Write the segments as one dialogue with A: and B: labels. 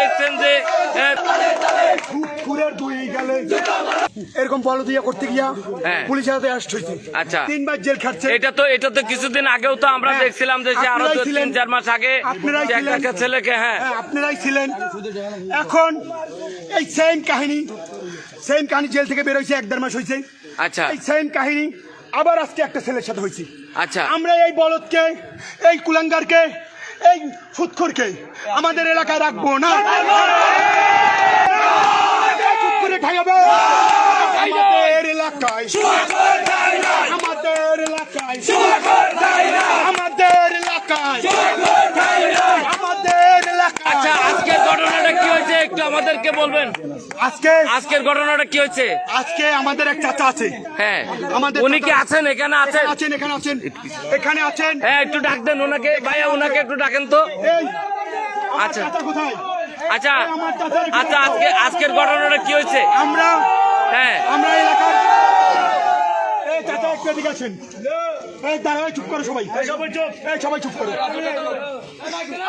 A: দেখছেন যে
B: এরকম বলদিয়া করতে গিয়া
A: হ্যাঁ।
B: পুলিশের হাতে অ্যারেস্ট হয়েছে
A: আচ্ছা।
B: তিনবার জেল খাটছে
A: এটা তো এটা তো কিছুদিন আগেও তো আমরা
B: হ্যাঁ।
A: দেখছিলাম যে সে আরও
B: আপনারাই
A: তিন চার মাস আগে
B: আপনারাই ছিলেন।
A: ছেলেকে হ্যাঁ।
B: হ্যাঁ, আপনারাই ছিলেন। এখন এই সেম কাহিনী সেম কাহিনী জেল থেকে বেরোইছে এক দেড় মাস হয়েছে
A: আচ্ছা।
B: এই সেম কাহিনী আবার আজকে একটা ছেলের সাথে হয়েছে
A: আচ্ছা।
B: আমরা এই বলদকে এই কুলাঙ্গারকে এই ফুটখুরকে আমাদের এলাকায় রাখব না। করে ঠাইয়াবে। আমাদের এলাকায়। আমাদের এলাকায়। আমাদের এলাকায়।
A: আমাদেরকে বলবেন।
B: আজকে
A: আজকের ঘটনাটা কি হয়েছে?
B: আজকে আমাদের এক চাচা আছে।
A: হ্যাঁ।
B: আমাদের
A: উনি কি আছেন? এখানে আছেন?
B: আছেন এখানে আছেন। এখানে আছেন।
A: হ্যাঁ একটু ডাক দেন ওনাকে। ভাইয়া ওনাকে একটু ডাকেন তো। আচ্ছা। আচ্ছা। আচ্ছা আজকে আজকের ঘটনাটা কি হয়েছে?
B: আমরা
A: হ্যাঁ।
B: আমরা এলাকার এই চাচা একটু এদিকে আছেন এই দাঁড়াও চুপ করো সবাই এই সবাই চুপ এই সবাই চুপ করো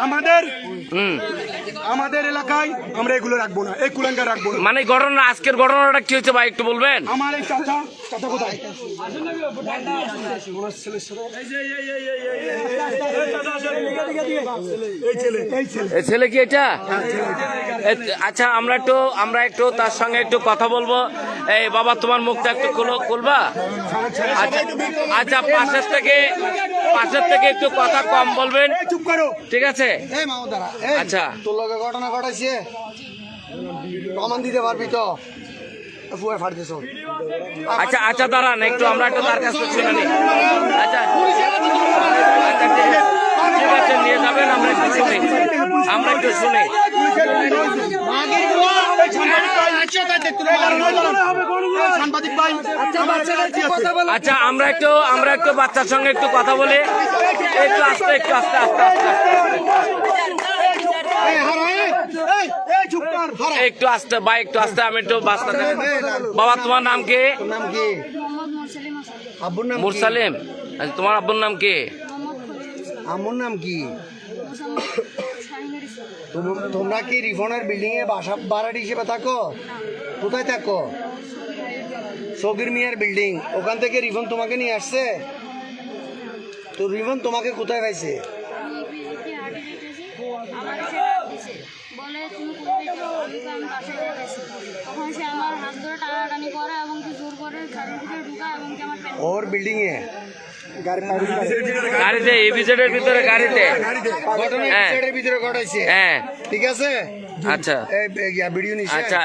B: আমাদের আমাদের এলাকায় আমরা এগুলো রাখব না এই কুলাঙ্গার রাখব না
A: মানে ঘটনা আজকের ঘটনাটা কি হয়েছে ভাই একটু বলবেন
B: আমার এই চাচা চাচা কোথায় এই ছেলে এই ছেলে
A: এ ছেলে কি এটা আচ্ছা আমরা একটু আমরা একটু তার সঙ্গে একটু কথা বলব এই বাবা তোমার মুখটা একটু খুলো খুলবা আচ্ছা আচ্ছা পাশের থেকে পাশের থেকে একটু কথা কম বলবেন।
B: চুপ করো।
A: ঠিক আছে?
C: এই মামুদারা এই।
A: আচ্ছা।
C: তোর লগে ঘটনা ঘটাইছে। প্রমাণ দিতে পারবি তো?
A: আচ্ছা আচ্ছা দাঁড়ান একটু আমরা একটু তার কাছে শুনে নিই। আচ্ছা। আচ্ছা ঠিক আছে। নিয়ে যাবেন আমরা একটু শুনি। আমরা একটু শুনি।
B: সাংবাদিক ভাই আমার কি আছে?
A: আচ্ছা আমরা একটু আমরা একটু বাচ্চার সঙ্গে একটু কথা বলি। একটু আস্তে একটু আস্তে আস্তে আস্তে। একটু আস্তে ভাই একটু আস্তে আমি একটু বাস্তা বাবা তোমার নাম কি?
D: মোরসালিম।
A: আচ্ছা, তোমার আব্বুর নাম কি?
C: আম্মুর নাম কি? তোমরা কি রিফনের বিল্ডিং এ বাসা ভাড়াটি হিসেবে থাকো? কোথায় থাকো? সগির মিয়ার বিল্ডিং ওখান থেকে রিফন তোমাকে নিয়ে আসছে? তো রিফন তোমাকে কোথায় পাইছে?
D: আমি বিজেপি হাটে যেতেছি আমার সে ডাক দিছে বলে তুমি কোথায় আমি বাসায় তখন সে আমার হাত ধরে টানাটানি করে এবং কি জোর করে গাড়ির ভিতরে ঢুকা এবং কি আমার
C: ওর বিল্ডিং এ?
A: গাড়িতে এবিজেডের ভিতরে গাড়িতে?
C: ঘটনা
A: হ্যাঁ।
C: এপিসোডের ভিতরে ঘটাইছে।
A: হ্যাঁ।
C: ঠিক আছে?
A: আচ্ছা।
C: এই ভিডিও
A: আচ্ছা